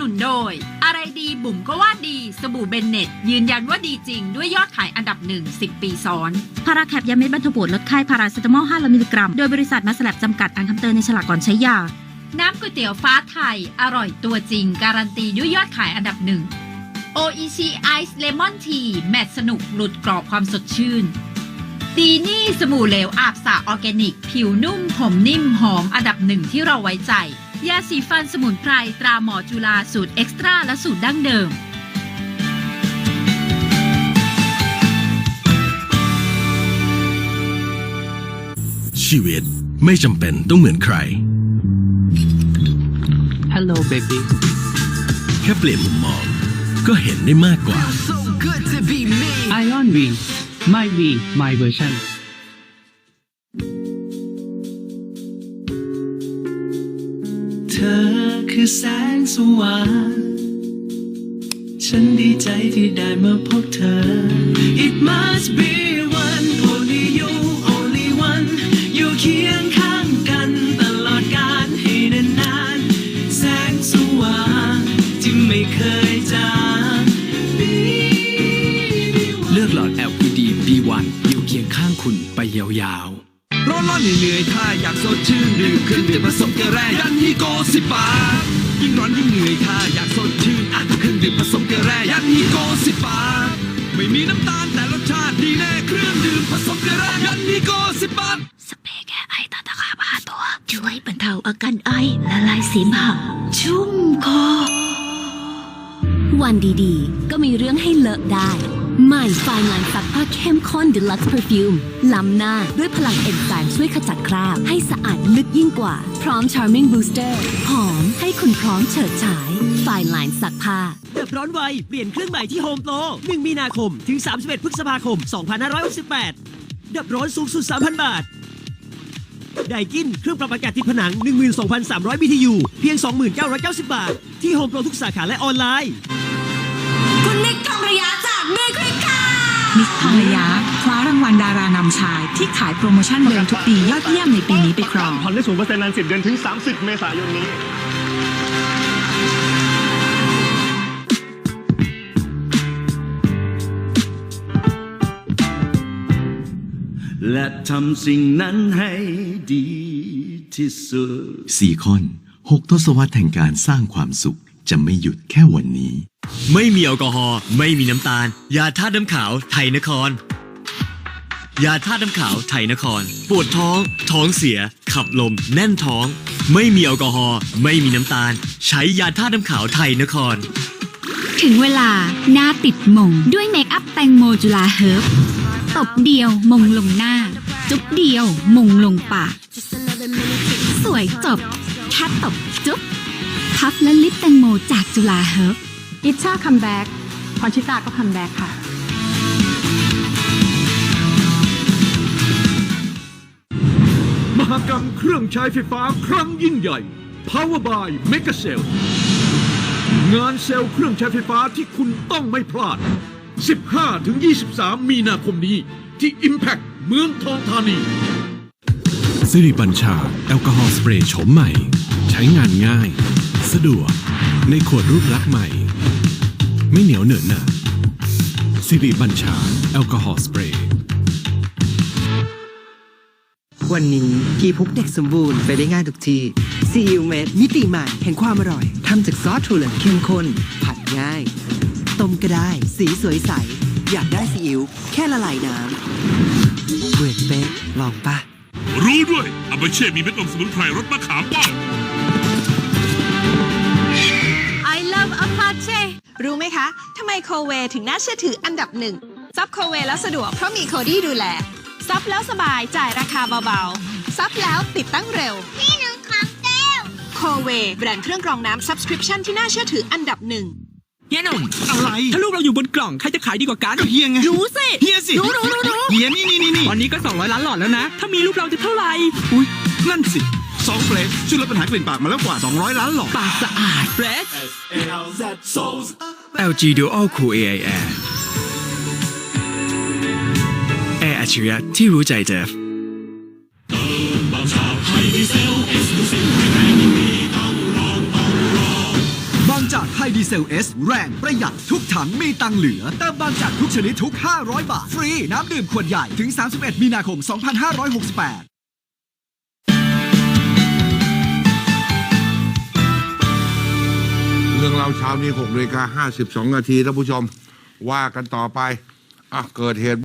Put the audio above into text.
บุ๋มก็ว่าดี สบู่เบนเน็ต ยืนยันว่าดีจริง ด้วยยอดขายอันดับหนึ่ง10 ปีซ้อน พาราแคปยาเม็ดบรรเทาปวดลดไข้พาราเซตามอล500มิลลิกรัม โดยบริษัทมาสแลบจำกัดอ่านคำเตือนในฉลากก่อนใช้ยา น้ำก๋วยเตี๋ยวฟ้าไทย อร่อยตัวจริง การันตีด้วยยอดขายอันดับหนึ่ง OEC Ice Lemon Tea แมตสนุกหลุดกรอบความสดชื่นดีนี่สบู่เหลวอาบสระออร์แกนิก ผิวนุ่มผมนิ่มหอมอันดับหนึ่งที่เราไว้ใจ ยาสีฟันสมุนไพรตราหมอจุฬาสูตรเอ็กซ์ตร้าและสูตรดั้งเดิม ชีวิตไม่จำเป็นต้องเหมือนใคร Hello baby แค่เปลี่ยนมุมมอง ก็เห็นได้มากกว่า So good to be me. Ion V My V My version แสงสว่าง ฉันดีใจที่ได้มาพบเธอ It must be one only you only one อยู่เคียงข้างกันตลอดกาลให้นานๆ แสงสว่างที่ไม่เคยจางเลือกหลอด LED B1 อยู่เคียงข้างคุณไปยาวๆร้อนร้อนเหนื่อยๆถ้าอยากสดชื่นดื่มเครื่องดื่มผสมเกลือแร่ยันฮีโกสิบบาท ยิ่งร้อนยิ่งเหนื่อยถ้าอยากสดชื่นอะเครื่องดื่มผสมเกลือแร่ยันฮีโกสิบบาทไม่มีน้ำตาลแต่รสชาติดีแน่เครื่องดื่มผสมเกลือแร่ยันฮีโกสิบบาทสเปรย์แก้ไอตาตะขาบาตัวช่วยบรรเทาอาการไอละลายเสมหะชุ่มคอวันดีๆ ก็มีเรื่องให้เลอะได้ ใหม่ไฟน์ไลน์ซักผ้าเข้มข้น Deluxe Perfume ล้ำหน้าด้วยพลังเอนไซม์ช่วยขจัดคราบ ให้สะอาดลึกยิ่งกว่า พร้อม Charming Booster หอมให้คุณพร้อมเฉิดฉายไฟน์ไลน์ซักผ้าเดือดร้อนไว เปลี่ยนเครื่องใหม่ที่โฮมโปร1มีนาคม ถึง 31พฤษภาคม 2568เดือดร้อนสูงสุด 3,000 บาทไดกิน เครื่องปรับอากาศติดผนัง 12,300 BTU เพียง 2990 บาท ที่โฮมโปรทุกสาขาและออนไลน์ คุณนิกทองระยะจากเมคริกค่ะ มิสทองระยะคว้ารางวัลดารานำชาย ที่ขายโปรโมชั่นเดิมทุกปียอดเยี่ยมในปีนี้ไปครองผ่อนได้ศูนย์เปอร์เซ็นต์นานสิบเดือนถึง 30 เมษายนนี้ และทำสิ่งนั้นให้ดีที่สุด สี่คอนหกทศวรรษแห่งการสร้างความสุขจะไม่หยุดแค่วันนี้ ไม่มีแอลกอฮอล์ไม่มีน้ำตาล ยาธาตุน้ำขาวไทยนคร ยาธาตุน้ำขาวไทยนคร ปวดท้อง ท้องเสีย ขับลม แน่นท้อง ไม่มีแอลกอฮอล์ไม่มีน้ำตาล ใช้ยาธาตุน้ำขาวไทยนคร ถึงเวลาหน้าติดมงด้วยเมคอัพแตงโมจุลาเฮิร์บตบเดียวมงลงหน้า จุ๊บเดียวมงลงปาก สวยจบแค่ตบจุ๊บพัฟและลิปแตงโมจากจุลาเฮิร์บ อิชชาคัมแบ็กพรชิตาก็คัมแบ็กค่ะมหกรรมเครื่องใช้ไฟฟ้าครั้งยิ่งใหญ่ Power by Mega Cell งานเซลล์เครื่องใช้ไฟฟ้าที่คุณต้องไม่พลาด 15-23 มีนาคมนี้ ที่ Impact เมืองทองธานีสิริบัญชา แอลกอฮอล์สเปรย์โฉมใหม่ ใช้งานง่าย สะดวก ในขวดรูปลักษณ์ใหม่ ไม่เหนียวเหนอะหนะสิริบัญชา แอลกอฮอล์สเปรย์วันนี้กี่พุกเด็กสมบูรณ์ไปได้ง่ายทุกที่ซีอิ๊วเม็ดมิติใหม่แห่งความอร่อยทำจากซอสถั่วเหลืองเข้มข้นผัดง่าย ต้มก็ได้สีสวยใส อยากได้ซีอิ๊วแค่ละลายน้ำเวทเป๊ะลองปะรู้ด้วยอาบาเช่มีเม็ดอมสมุนไพรรสมะขามป้อม I love Apache รู้ไหมคะทำไมโคเวถึงน่าเชื่อถืออันดับหนึ่งซับโคเวแล้วสะดวกเพราะมีโคดี้ดูแล ซับแล้วสบายจ่ายราคาเบาๆ ซับแล้วติดตั้งเร็ว พี่หนึ่งครั้งเต้วโคเวแบรนด์เครื่องกรองน้ำ subscription ที่น่าเชื่อถืออันดับหนึ่งเฮียหนุ่มอะไร ถ้าลูกเราอยู่บนกล่อง ใครจะขายดีกว่ากันเฮียไงรู้สิเฮียสิรู้รู้รู้เฮียนี่นี่นี่ตอนนี้ก็ 200 ล้านหลอดแล้วนะ ถ้ามีลูกเราจะเท่าไหร่ อุ้ยนั่นสิ สองเฟรชช่วยลดปัญหากลิ่นปากมาแล้วกว่า 200 ล้านหลอดปากสะอาดเฟรช LG Dual Cool AI Air แอร์อัจฉริยะที่รู้ใจเจฟบางจากไฮดีดีเซลเอสแรงประหยัดทุกถังมีตังเหลือเติมบางจากทุกชนิดทุก 500 บาท ฟรี น้ำดื่มขวดใหญ่ถึง 31 มีนาคม 2568 เช้านี้หกนาฬิกาห้าสิบสองนาทีท่านผู้ชมว่ากันต่อไปอะเกิดเหตุ